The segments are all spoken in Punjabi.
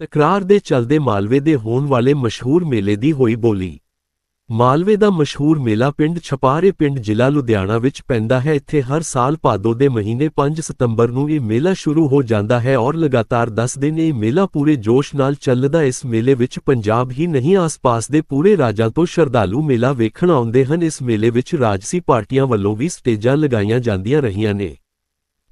ਤਕਰਾਰ ਦੇ ਚਲਦੇ ਮਾਲਵੇ ਦੇ ਹੋਣ ਵਾਲੇ ਮਸ਼ਹੂਰ ਮੇਲੇ ਦੀ ਹੋਈ ਬੋਲੀ। ਮਾਲਵੇ ਦਾ ਮਸ਼ਹੂਰ ਮੇਲਾ ਪਿੰਡ ਛਪਾਰੇ ਪਿੰਡ ਜ਼ਿਲ੍ਹਾ ਲੁਧਿਆਣਾ ਵਿੱਚ ਪੈਂਦਾ ਹੈ। ਇੱਥੇ ਹਰ ਸਾਲ ਭਾਦੋ ਦੇ ਮਹੀਨੇ 5 ਸਤੰਬਰ ਨੂੰ ਇਹ ਮੇਲਾ ਸ਼ੁਰੂ ਹੋ ਜਾਂਦਾ ਹੈ ਔਰ ਲਗਾਤਾਰ 10 ਦਿਨ ਇਹ ਮੇਲਾ ਪੂਰੇ ਜੋਸ਼ ਨਾਲ ਚੱਲਦਾ ਇਸ ਮੇਲੇ ਵਿੱਚ ਪੰਜਾਬ ਹੀ ਨਹੀਂ, ਆਸ-ਪਾਸ ਦੇ ਪੂਰੇ ਰਾਜਾਂ ਤੋਂ ਸ਼ਰਧਾਲੂ ਮੇਲਾ ਵੇਖਣ ਆਉਂਦੇ ਹਨ। ਇਸ ਮੇਲੇ ਵਿੱਚ ਰਾਜਸੀ ਪਾਰਟੀਆਂ ਵੱਲੋਂ ਵੀ ਸਟੇਜਾਂ ਲਗਾਈਆਂ ਜਾਂਦੀਆਂ ਰਹੀਆਂ ਨੇ।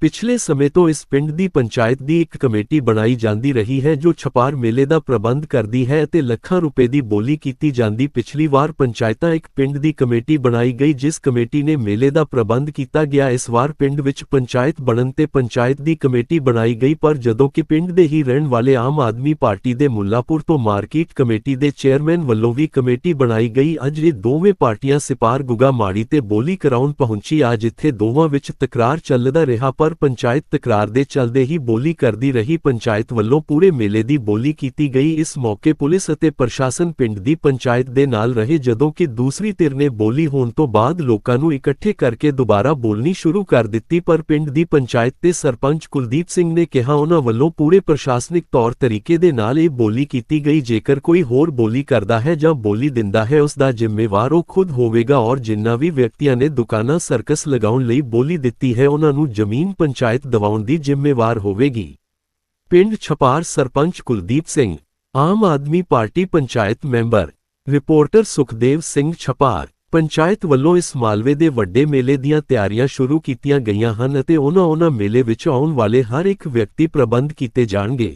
ਪਿਛਲੇ ਸਮੇਂ ਤੋਂ ਇਸ ਪਿੰਡ ਦੀ ਪੰਚਾਇਤ ਦੀ ਇੱਕ ਕਮੇਟੀ ਬਣਾਈ ਜਾਂਦੀ ਰਹੀ ਹੈ ਜੋ ਛਪਾਰ ਮੇਲੇ ਦਾ ਪ੍ਰਬੰਧ ਕਰਦੀ ਹੈ ਅਤੇ ਲੱਖਾਂ ਰੁਪਏ ਦੀ ਬੋਲੀ ਕੀਤੀ ਜਾਂਦੀ। ਪਿਛਲੀ ਵਾਰ ਪੰਚਾਇਤਾਂ ਇੱਕ ਪਿੰਡ ਦੀ ਕਮੇਟੀ ਬਣਾਈ ਗਈ, ਜਿਸ ਕਮੇਟੀ ਨੇ ਮੇਲੇ ਦਾ ਪ੍ਰਬੰਧ ਕੀਤਾ ਗਿਆ। ਇਸ ਵਾਰ ਪਿੰਡ ਵਿੱਚ ਪੰਚਾਇਤ ਬਣਨ ਤੇ ਪੰਚਾਇਤ ਦੀ ਕਮੇਟੀ ਬਣਾਈ ਗਈ, ਪਰ ਜਦੋਂ ਕਿ ਪਿੰਡ ਦੇ ਹੀ ਰਹਿਣ ਵਾਲੇ ਆਮ ਆਦਮੀ ਪਾਰਟੀ ਦੇ ਮੁੱਲਾਪੁਰ ਤੋਂ ਮਾਰਕੀਟ ਕਮੇਟੀ ਦੇ ਚੇਅਰਮੈਨ ਵੱਲੋਂ ਵੀ ਕਮੇਟੀ ਬਣਾਈ ਗਈ। ਅੱਜ ਇਹ ਦੋਵੇਂ ਪਾਰਟੀਆਂ ਸਿਪਾਰ ਗੁਗਾ ਮਾੜੀ ਤੇ ਬੋਲੀ ਕਰਾਉਣ ਪਹੁੰਚੀ। ਆ ਜਿੱਥੇ ਦੋਵਾਂ ਵਿੱਚ ਤਕਰਾਰ ਚੱਲਦਾ ਰਿਹਾ, ਪਰ ਪੰਚਾਇਤ ਤਕਰਾਰ ਦੇ ਚੱਲਦੇ ਹੀ ਬੋਲੀ ਕਰਦੀ ਰਹੀ। ਪੰਚਾਇਤ ਵੱਲੋਂ ਪੂਰੇ ਮੇਲੇ ਦੀ ਬੋਲੀ ਕੀਤੀ ਗਈ। ਇਸ ਮੌਕੇ ਪੁਲਿਸ ਅਤੇ ਪ੍ਰਸ਼ਾਸਨ ਪਿੰਡ ਦੀ ਪੰਚਾਇਤ ਦੇ ਨਾਲ ਰਹੇ ਜਦੋਂ ਕਿ ਦੂਸਰੀ ਧਿਰ ਨੇ ਬੋਲੀ ਹੋਣ ਤੋਂ ਬਾਅਦ ਲੋਕਾਂ ਨੂੰ ਇਕੱਠੇ ਕਰਕੇ ਦੁਬਾਰਾ ਬੋਲਣੀ ਸ਼ੁਰੂ ਕਰ ਦਿੱਤੀ। ਪਰ ਪਿੰਡ ਦੀ ਪੰਚਾਇਤ ਤੇ ਸਰਪੰਚ ਕੁਲਦੀਪ ਸਿੰਘ ਨੇ ਕਿਹਾ, ਉਹਨਾਂ ਵੱਲੋਂ ਪੂਰੇ ਪ੍ਰਸ਼ਾਸਨਿਕ ਤੌਰ ਤਰੀਕੇ ਦੇ ਨਾਲ ਇਹ ਬੋਲੀ ਕੀਤੀ ਗਈ। ਜੇਕਰ ਕੋਈ ਹੋਰ ਬੋਲੀ ਕਰਦਾ ਹੈ ਜਾਂ ਬੋਲੀ ਦਿੰਦਾ ਹੈ, ਉਸ ਦਾ ਜ਼ਿੰਮੇਵਾਰ ਉਹ ਖੁਦ ਹੋਵੇਗਾ ਔਰ ਜਿੰਨਾ ਵੀ ਵਿਅਕਤੀਆਂ ਨੇ ਦੁਕਾਨਾਂ, ਸਰਕਸ ਲਗਾਉਣ ਲਈ ਬੋਲੀ ਦਿੱਤੀ ਹੈ, ਉਹਨਾਂ ਨੂੰ ਜ਼ਮੀਨ ਪੰਚਾਇਤ ਦਿਵਾਉਣ ਦੀ ਜ਼ਿੰਮੇਵਾਰ ਹੋਵੇਗੀ। ਪਿੰਡ Chhapar sarpanch Kuldeep Singh, Aam Aadmi party panchayat member, reporter Sukhdev Singh Chhapar, panchayat ਵੱਲੋਂ ਇਸ ਮਾਲਵੇ ਦੇ ਵੱਡੇ ਮੇਲੇ ਦੀਆਂ ਤਿਆਰੀਆਂ ਸ਼ੁਰੂ ਕੀਤੀਆਂ ਗਈਆਂ ਹਨ ਅਤੇ ਉਹਨਾਂ ਉਹਨਾਂ ਮੇਲੇ ਵਿੱਚ ਆਉਣ ਵਾਲੇ ਹਰ ਇੱਕ ਵਿਅਕਤੀ ਪ੍ਰਬੰਧ ਕੀਤੇ ਜਾਣਗੇ।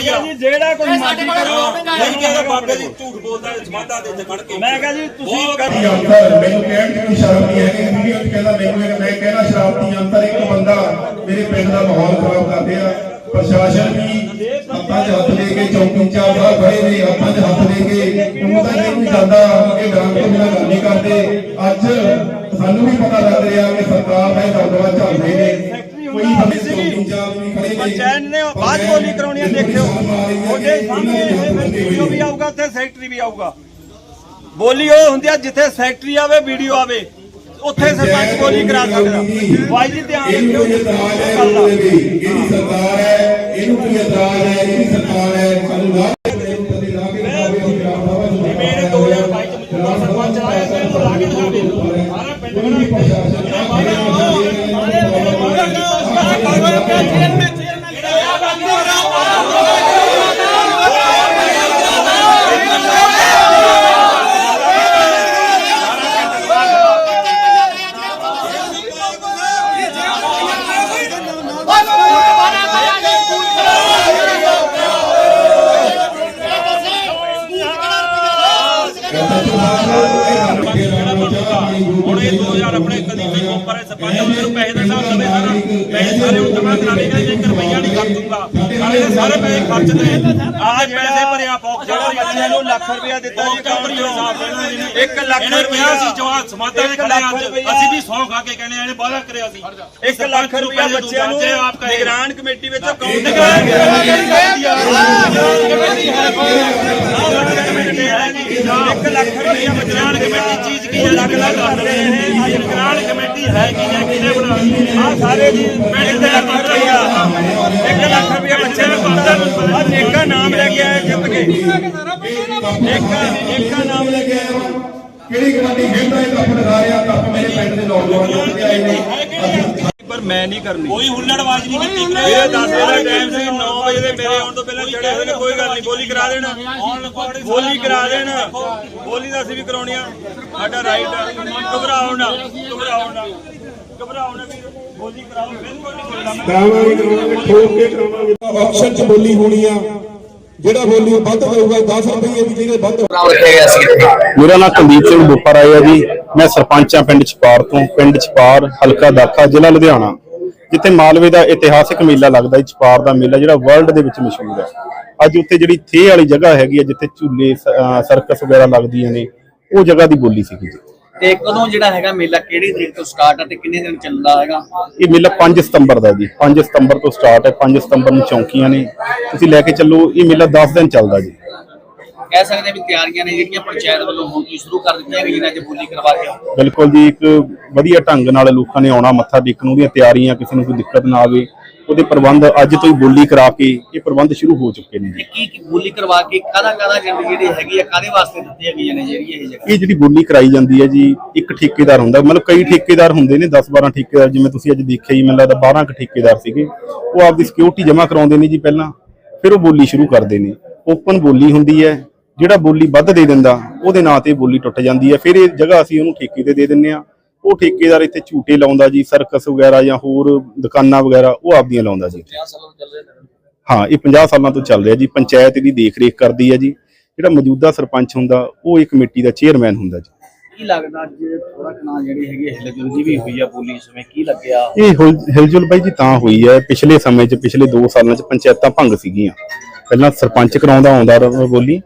ਜੀ ਜਿਹੜਾ ਕੋਈ ਮਰਜ਼ੀ ਕਰੋ। ਨਹੀਂ ਕਹਿੰਦਾ ਬਾਬੇ ਦੀ ਝੂਠ ਬੋਲਦਾ ਹੈ ਸਮਾਧਾਂ ਦੇ ਵਿੱਚ ਖੜ ਕੇ। ਮੈਂ ਕਹਾਂ ਜੀ ਤੁਸੀਂ ਬਹੁਤ ਕਰ- ਦੀ ਅੰਤਰ ਮੈਨੂੰ ਕਹਿਣ ਦੀ ਕੋਈ ਸ਼ਰਮ ਨਹੀਂ ਹੈਗੀ। ਵੀਡੀਓ 'ਚ ਕਹਿੰਦਾ ਮੈਨੂੰ ਇਹ- ਮੈਂ ਕਹਿੰਦਾ ਸ਼ਰਾਬਤੀ ਅੰਤਰ ਇੱਕ ਬੰਦਾ ਮੇਰੇ ਪਿੰਡ ਦਾ ਮਾਹੌਲ ਖਰਾਬ ਕਰਦੇ ਆ। ਪ੍ਰਸ਼ਾਸਨ ਵੀ ਹੱਥਾਂ 'ਚ ਹੱਥ ਲੈ ਕੇ ਚੌਕੀ ਚਾਰ ਖੜੇ ਨੇ ਹੱਥ ਲੈ ਕੇ। ਉਹ ਤਾਂ ਨਹੀਂ ਕੋਈ ਜਾਂਦਾ ਕਿ ਡਾਂਗ ਤੋਂ ਬਿਨਾਂ ਗੱਲ ਨਹੀਂ ਕਰਦੇ। ਅੱਜ ਸਾਨੂੰ ਵੀ ਪਤਾ ਲੱਗ ਰਿਹਾ ਕਿ ਸਰਕਾਰ ਦਾ ਦਬਦਬਾ ਖੜੇ ਨੇ। ਪੰਚਾਇਤ ਨੇ ਬਾਅਦ ਬੋਲੀ ਕਰਾਉਣੀ ਹੈ ਦੇਖਿਓ ਉਹਦੇ ਸਾਹਮਣੇ ਇਹ ਵੀਡੀਓ ਵੀ ਆਊਗਾ ਤੇ ਸੈਕਟਰੀ ਵੀ ਆਊਗਾ। ਬੋਲੀ ਉਹ ਹੁੰਦੀ ਆ ਜਿੱਥੇ ਸੈਕਟਰੀ ਆਵੇ ਵੀਡੀਓ ਆਵੇ ਉੱਥੇ ਸਰਪੰਚ ਬੋਲੀ ਕਰਾ ਸਕਦਾ। ਭਾਈ ਜੀ ਧਿਆਨ ਰੱਖਿਓ ਇਹਦੀ ਸਰਕਾਰ ਹੈ ਇਹਨੂੰ ਕੋਈ ਇਤਰਾਜ਼ ਹੈ ਇਹਦੀ ਸਰਕਾਰ ਹੈ। ਨਹੀਂਗਾ ਇੱਕ ਰੁਪਈਆ ਨਹੀਂ ਖਰਚੂਗਾ ਨਾਲੇ ਦੇ ਸਾਰੇ ਪੈਸੇ ਖਰਚਦੇ ਆਜ ਪੈਸੇ ਭਰਿਆ ਬੌਕਸ ਜਿਹੜਾ ਬੱਚਿਆਂ ਨੂੰ ਲੱਖ ਰੁਪਇਆ ਦਿੱਤਾ ਜੀ ਕੰਪਨੀ ਦੇ ਹਿਸਾਬ ਨਾਲ 1 ਲੱਖ ਰੁਪਇਆ ਸੀ ਜਵਾਨ ਸਮਾਧਾਂ ਦੇ ਖੜੇ ਅੱਜ ਅਸੀਂ ਵੀ ਸੌ ਖਾ ਕੇ ਕਹਿੰਦੇ ਇਹਨੇ ਵਾਅਦਾ ਕਰਿਆ ਸੀ 1 ਲੱਖ ਰੁਪਇਆ ਬੱਚਿਆਂ ਨੂੰ ਨਿਗਰਾਨ ਕਮੇਟੀ ਵਿੱਚ ਅਕਾਊਂਟ ਨਿਗਰਾਨ ਕਮੇਟੀ ਹੈ 1 ਲੱਖ ਰੁਪਇਆ ਬੱਚਿਆਂ ਕਮੇਟੀ ਚੀਜ਼ ਕੀ ਅਲੱਗ ਅਲੱਗ ਰੱਖ ਰਹੇ ਨੇ ਨਿਗਰਾਨ ਕਮੇਟੀ ਹੈ ਕਿ ਜਾਂ ਕਿਹਨੇ ਬਣਾਈ ਆ ਸਾਰੇ ਜੀ ਮੈਂ ਇੱਥੇ 1 ਲੱਖ ਰੁਪਏ ਬੱਚੇ ਨੂੰ ਦਿੱਤਾ ਅੱਜ ਏਕਾ ਨਾਮ ਲੈ ਕੇ ਆਇਆ ਜਿੱਤ ਕੇ। ਏਕਾ ਏਕਾ ਨਾਮ ਲੈ ਕੇ ਆਇਆ ਕਿਹੜੀ ਕਬੱਡੀ ਖੇਡਦਾ ਇਹ ਕੱਪ ਲਗਾ ਰਿਹਾ। ਕੱਪ ਮੇਰੇ ਪਿੰਡ ਦੇ ਨੌਜਵਾਨ ਜਿੱਤ ਕੇ ਆਏ ਨੇ ਪਰ ਮੈਂ ਨਹੀਂ ਕਰਨੀ। ਕੋਈ ਹੁੱਲੜਬਾਜ਼ ਨਹੀਂ ਕੀਤੀ। ਇਹ 10 ਵਜੇ ਦਾ ਟਾਈਮ ਸੀ 9 ਵਜੇ ਦੇ ਮੇਰੇ ਆਉਣ ਤੋਂ ਪਹਿਲਾਂ ਚੜੇ ਹੋਏ ਨੇ ਕੋਈ ਗੱਲ ਨਹੀਂ ਬੋਲੀ ਕਰਾ ਦੇਣ। ਬੋਲੀ ਕਰਾ ਦੇਣ। ਬੋਲੀ ਦਾ ਅਸੀਂ ਵੀ ਕਰਾਉਣੀ ਆ। ਸਾਡਾ ਰਾਈਟ ਆ। ਘਬਰਾਉਣਾ ਘਬਰਾਉਣਾ ਘਬਰਾਓ ਨਾ ਘਬਰਾਓ ਨਾ ਵੀਰ ਬੋਲੀ ਕਰਾਓ ਬਿਲਕੁਲ ਨਹੀਂ ਚੱਲਣਾ ਮੈਂ। ਕਰਾਵਾਂਗੇ ਕਰਾਵਾਂਗੇ ਠੋਕ ਕੇ ਕਰਾਵਾਂਗੇ। ਆਕਸ਼ਨ 'ਚ ਬੋਲੀ ਹੋਣੀ ਆ ਜਿਹੜਾ ਬੋਲੀ ਵੱਧ ਹੋਊਗਾ 10 ਰੁਪਏ ਦੀ ਜਿਹਨੇ ਵੱਧ ਨਾਮ ਰੱਖਿਆ ਗਿਆ ਸੀ ਇੱਥੇ ਮੇਰਾ ਨਾਮ ਕੁਲਦੀਪ ਸਿੰਘ ਬੁੱਪਰ ਆਇਆ ਜੀ। ਮੈਂ ਸਰਪੰਚ ਹਾਂ ਪਿੰਡ ਛਪਾਰ ਤੋਂ ਪਿੰਡ ਛਪਾਰ ਹਲਕਾ ਦਾਖਾ ਜ਼ਿਲ੍ਹਾ ਲੁਧਿਆਣਾ। ਜਿੱਥੇ ਮਾਲਵੇ ਦਾ ਇਤਿਹਾਸਿਕ ਮੇਲਾ ਲੱਗਦਾ ਹੈ ਛਪਾਰ ਦਾ ਮੇਲਾ ਜਿਹੜਾ ਵਰਲਡ ਦੇ ਵਿੱਚ ਮਸ਼ਹੂਰ ਹੈ। ਅੱਜ ਉੱਥੇ ਜਿਹੜੀ ਥੇ ਵਾਲੀ ਜਗ੍ਹਾ ਹੈਗੀ ਹੈ ਜਿੱਥੇ ਝੂਲੇ ਸਰਕਸ ਵਗੈਰਾ ਲੱਗਦੀਆਂ ਨੇ ਉਹ ਜਗ੍ਹਾ ਦੀ ਬੋਲੀ ਸੀਗੀ ਜੀ। ਤੇ ਕਦੋਂ ਜਿਹੜਾ ਹੈਗਾ ਮੇਲਾ ਕਿਹੜੀ ਤਰੀਕ ਤੋਂ ਸਟਾਰਟ ਹੈ ਤੇ ਕਿੰਨੇ ਦਿਨ ਚੱਲਦਾ ਹੈਗਾ? ਇਹ ਮੇਲਾ 5 ਸਤੰਬਰ ਦਾ ਜੀ। 5 ਸਤੰਬਰ ਤੋਂ ਸਟਾਰਟ ਹੈ 5 ਸਤੰਬਰ ਨੂੰ ਚੌਂਕੀਆਂ ਨੇ। ਤੁਸੀਂ ਲੈ ਕੇ ਚੱਲੋ ਇਹ ਮੇਲਾ 10 ਦਿਨ ਚੱਲਦਾ ਜੀ। ਕਹਿ ਸਕਦੇ ਵੀ ਤਿਆਰੀਆਂ ਨੇ ਜਿਹੜੀਆਂ ਪੰਚਾਇਤ ਵੱਲੋਂ ਹੁਣ ਤੋਂ ਸ਼ੁਰੂ ਕਰ ਦਿੱਤੀਆਂ ਗਈਆਂ ਨੇ ਅੱਜ ਬੋਲੀ ਕਰਵਾ ਕੇ ਬਿਲਕੁਲ ਜੀ ਇੱਕ ਵਧੀਆ ਢੰਗ ਨਾਲ ਲੋਕਾਂ ਨੇ ਆਉਣਾ ਮੱਥਾ ਟੇਕਣ ਉਹਦੀਆਂ ਤਿਆਰੀਆਂ ਕਿਸੇ ਨੂੰ ਕੋਈ ਦਿੱਕਤ ਨਾ ਆਵੇ। ਉਹਦੇ ਪ੍ਰਬੰਧ ਅੱਜ ਤੋਂ ਹੀ ਬੋਲੀ ਕਰਾ ਕੇ ਇਹ ਪ੍ਰਬੰਧ ਸ਼ੁਰੂ ਹੋ ਚੁੱਕੇ ਨੇ ਕੀ ਕੀ ਬੋਲੀ ਕਰਵਾ ਕੇ ਕਾਹਦਾ ਕਾਹਦਾ ਜਿਹੜੀ ਹੈਗੀ ਆ ਕਾਹਦੇ ਵਾਸਤੇ ਦਿੱਤੀਆਂ ਗਈਆਂ ਨੇ ਜਿਹੜੀ ਇਹ ਜਗ੍ਹਾ? ਇਹ ਜਿਹੜੀ ਬੋਲੀ ਕਰਾਈ ਜਾਂਦੀ ਹੈ ਜੀ ਇੱਕ ਠੇਕੇਦਾਰ ਹੁੰਦਾ ਮਤਲਬ ਕਈ ਠੇਕੇਦਾਰ ਹੁੰਦੇ ਨੇ 10 12 ਠੇਕੇਦਾਰ ਜਿਵੇਂ ਤੁਸੀਂ ਅੱਜ ਦੇਖਿਆ ਹੀ ਮੈਨੂੰ ਲੱਗਦਾ 12 ਕੁ ਠੇਕੇਦਾਰ ਸੀਗੇ ਉਹ ਆਪਦੀ ਸਿਕਿਉਰਿਟੀ ਜਮ੍ਹਾਂ ਕਰਾਉਂਦੇ ਨੇ ਜੀ ਪਹਿਲਾਂ ਫਿਰ ਉਹ ਬੋਲੀ ਸ਼ੁਰੂ ਕਰਦੇ ਨੇ। ਓਪਨ ਬੋਲੀ ਹੁੰਦੀ ਹੈ ਜਿਹੜਾ ਬੋਲੀ ਵੱਧ ਦੇ ਦਿੰਦਾ ਉਹਦੇ ਨਾਂ ਤੇ ਬੋਲੀ ਟੁੱਟ ਜਾਂਦੀ ਹੈ ਫਿਰ ਇਹ ਜਗ੍ਹਾ ਅਸੀਂ ਉਹਨੂੰ ਠੇਕੇ ਤੇ ਦੇ ਦਿੰਨੇ ਆ ਉਹ ਠੇਕੇਦਾਰ ਇੱਥੇ ਝੂਟੇ ਲਾਉਂਦਾ ਜੀ ਸਰਕਸ ਵਗੈਰਾ ਜਾਂ ਹੋਰ ਦੁਕਾਨਾਂ ਵਗੈਰਾ ਉਹ ਆਪਦੀਆਂ ਲਾਉਂਦਾ ਜੀ। ਹਾਂ ਇਹ 50 ਸਾਲਾਂ ਤੋਂ ਚੱਲ ਰਿਹਾ ਜੀ ਪੰਚਾਇਤ ਇਹਦੀ ਦੇਖ ਰੇਖ ਕਰਦੀ ਹੈ ਜੀ। ਜਿਹੜਾ ਮੌਜੂਦਾ ਸਰਪੰਚ ਹੁੰਦਾ ਉਹ ਇਹ ਕਮੇਟੀ ਦਾ ਚੇਅਰਮੈਨ ਹੁੰਦਾ ਜੀ। ਕੀ ਲੱਗਦਾ ਅੱਜ ਥੋੜਾ ਕਨਾ ਜਿਹੜੀ ਹੈਗੀ ਹਿਲਜੁਲ ਜੀ ਵੀ ਹੋਈ ਆ ਬੋਲੀ ਸਮੇਂ ਕੀ ਲੱਗਿਆ? ਇਹ ਹੁਲ- ਹਿਲਜੁਲ ਬਾਈ ਜੀ ਤਾਂ ਹੋਈ ਹੈ ਪਿਛਲੇ ਸਮੇਂ 'ਚ ਪਿਛਲੇ 2 ਸਾਲਾਂ 'ਚ ਪੰਚਾਇਤਾਂ ਭੰਗ ਸੀਗੀਆਂ। ਪਹਿਲਾਂ ਸਰਪੰਚ ਕਰਾਉਂਦਾ ਆਉਂਦਾ ਬੋਲੀ।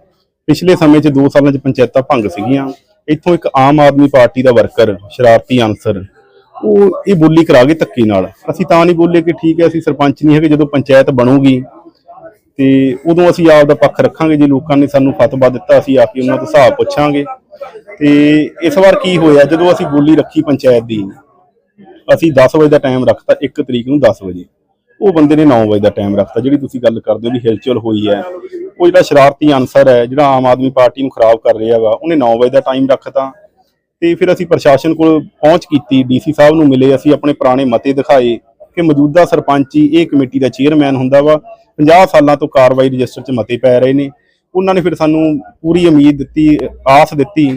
ਪਿਛਲੇ ਸਮੇਂ 'ਚ 2 ਸਾਲਾਂ 'ਚ ਪੰਚਾਇਤਾਂ ਭੰਗ ਸੀਗੀਆਂ। ਇੱਥੋਂ ਇੱਕ ਆਮ ਆਦਮੀ ਪਾਰਟੀ ਦਾ ਵਰਕਰ, ਸ਼ਰਾਰਤੀ ਅਨਸਰ, ਉਹ ਇਹ ਬੋਲੀ ਕਰਾ ਗਏ ਧੱਕੇ ਨਾਲ। ਅਸੀਂ ਤਾਂ ਨਹੀਂ ਬੋਲੇ ਕਿ ਠੀਕ ਹੈ, ਅਸੀਂ ਸਰਪੰਚ ਨਹੀਂ ਹੈਗੇ, ਜਦੋਂ ਪੰਚਾਇਤ ਬਣੂਗੀ, ਤੇ ਉਦੋਂ ਅਸੀਂ ਆਪ ਦਾ ਪੱਖ ਰੱਖਾਂਗੇ, ਜੇ ਲੋਕਾਂ ਨੇ ਸਾਨੂੰ ਫਤਵਾ ਦਿੱਤਾ, ਅਸੀਂ ਆ ਕੇ ਉਹਨਾਂ ਤੋਂ ਹਿਸਾਬ ਪੁੱਛਾਂਗੇ। ਤੇ ਇਸ ਵਾਰ ਕੀ ਹੋਇਆ, ਜਦੋਂ ਅਸੀਂ ਬੋਲੀ ਰੱਖੀ ਪੰਚਾਇਤ ਦੀ, ਅਸੀਂ 10 ਵਜੇ ਦਾ ਟਾਈਮ ਰੱਖਤਾ 1 ਤਰੀਕ ਨੂੰ 10 ਵਜੇ। ਉਹ ਬੰਦੇ ਨੇ 9 ਵਜੇ ਦਾ ਟਾਈਮ ਰੱਖਤਾ, ਜਿਹੜੀ ਤੁਸੀਂ ਗੱਲ ਕਰਦੇ ਹੋ ਵੀ ਹਿਲਚੁਲ ਹੋਈ ਹੈ। ਉਹ ਜਿਹੜਾ ਸ਼ਰਾਰਤੀ ਅਨਸਰ ਹੈ, ਜਿਹੜਾ ਆਮ ਆਦਮੀ ਪਾਰਟੀ ਨੂੰ ਖਰਾਬ ਕਰ ਰਿਹਾ ਵਾ, ਉਹਨੇ 9 ਵਜੇ ਦਾ ਟਾਈਮ ਰੱਖਤਾ। ਤੇ ਫਿਰ ਅਸੀਂ ਪ੍ਰਸ਼ਾਸਨ ਕੋਲ ਪਹੁੰਚ ਕੀਤੀ, ਡੀਸੀ ਸਾਹਿਬ ਨੂੰ ਮਿਲੇ, ਅਸੀਂ ਆਪਣੇ ਪੁਰਾਣੇ ਮਤੇ ਦਿਖਾਏ ਕਿ ਮੌਜੂਦਾ ਸਰਪੰਚ ਹੀ ਇਹ ਕਮੇਟੀ ਦਾ ਚੇਅਰਮੈਨ ਹੁੰਦਾ ਵਾ 50 ਸਾਲਾਂ ਤੋਂ ਕਾਰਵਾਈ ਰਜਿਸਟਰ 'ਚ ਮਤੇ ਪੈ ਰਹੇ ਨੇ। ਉਹਨਾਂ ਨੇ ਫਿਰ ਸਾਨੂੰ ਪੂਰੀ ਉਮੀਦ ਦਿੱਤੀ, ਆਸ ਦਿੱਤੀ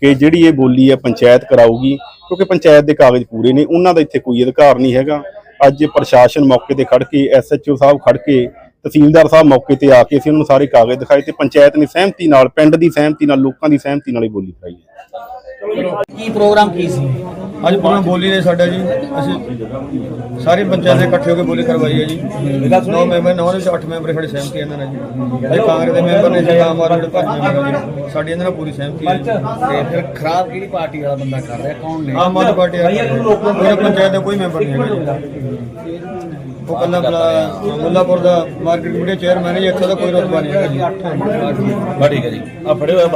ਕਿ ਜਿਹੜੀ ਇਹ ਬੋਲੀ ਹੈ ਪੰਚਾਇਤ ਕਰਾਊਗੀ, ਕਿਉਂਕਿ ਪੰਚਾਇਤ ਦੇ ਕਾਗਜ਼ ਪੂਰੇ ਨੇ, ਉਹਨਾਂ ਦਾ ਇੱਥੇ ਕੋਈ ਅਧਿਕਾਰ ਨਹੀਂ ਹੈਗਾ। ਅੱਜ ਪ੍ਰਸ਼ਾਸਨ ਮੌਕੇ ਤੇ ਖੜ ਕੇ ਐਸਐਚਓ ਸਾਹਿਬ ਖੜ ਕੇ, ਤਹਿਸੀਲਦਾਰ ਸਾਹਿਬ ਮੌਕੇ ਤੇ ਆ ਕੇ ਅਸੀਂ ਉਹਨਾਂ ਨੂੰ ਸਾਰੇ ਕਾਗਜ਼ ਦਿਖਾਏ ਤੇ ਪੰਚਾਇਤ ਨੇ ਸਹਿਮਤੀ ਨਾਲ, ਪਿੰਡ ਦੀ ਸਹਿਮਤੀ ਨਾਲ, ਲੋਕਾਂ ਦੀ ਸਹਿਮਤੀ ਨਾਲ ਇਹ ਬੋਲੀ ਕਰਾਈ ਹੈ। ਕੀ ਪ੍ਰੋਗਰਾਮ ਕੀ ਸੀ? ਅੱਜ ਪੂਰਾ ਬੋਲੀ ਨੇ ਸਾਡਾ ਜੀ। ਅਸੀਂ ਸਾਰੇ ਪੰਚਾਇਤ ਦੇ ਇਕੱਠੇ ਹੋ ਕੇ ਬੋਲੀ ਕਰਵਾਈ ਹੈ ਜੀ। 9 ਮੈਂਬਰ ਨੌ ਦੇ 8 ਮੈਂਬਰ ਸਾਡੇ ਸਹਿਮਤੀ ਇਹਨਾਂ ਨਾਲ ਜੀ। ਇਹ ਕਾਂਗਰਸ ਦੇ ਮੈਂਬਰ ਨੇ ਜੀ ਆਮ ਆਦਮੀ ਦੇ ਭਾਜਪਾ ਮੈਂਬਰ ਨੇ ਸਾਡੀ ਇਹਨਾਂ ਨਾਲ ਪੂਰੀ ਸਹਿਮਤੀ ਹੈ ਜੀ। ਤੇ ਫਿਰ ਖਰਾਬ ਕਿਹੜੀ ਪਾਰਟੀ ਵਾਲਾ ਬੰਦਾ ਕਰ ਰਿਹਾ? ਕੌਣ ਨੇ? ਆਮ ਆਦਮੀ ਪਾਰਟੀ ਵਾਲਾ। ਪੰਚਾਇਤ ਦਾ ਕੋਈ ਮੈਂਬਰ ਨਹੀਂ ਹੈਗਾ ਜੀ। ਉਹ ਕੱਲਾ ਮੁੱਲਾਪੁਰ ਦਾ ਮਾਰਕੀਟ ਕਮੇਟੀ ਚੇਅਰਮੈਨ ਹੈ ਜੀ। ਇੱਥੇ ਦਾ ਕੋਈ ਰੁਤਬਾ ਨਹੀਂ ਹੈਗਾ ਜੀ। ਠੀਕ ਹੈ ਜੀ। ਆ ਫੜੇ ਹੋਏ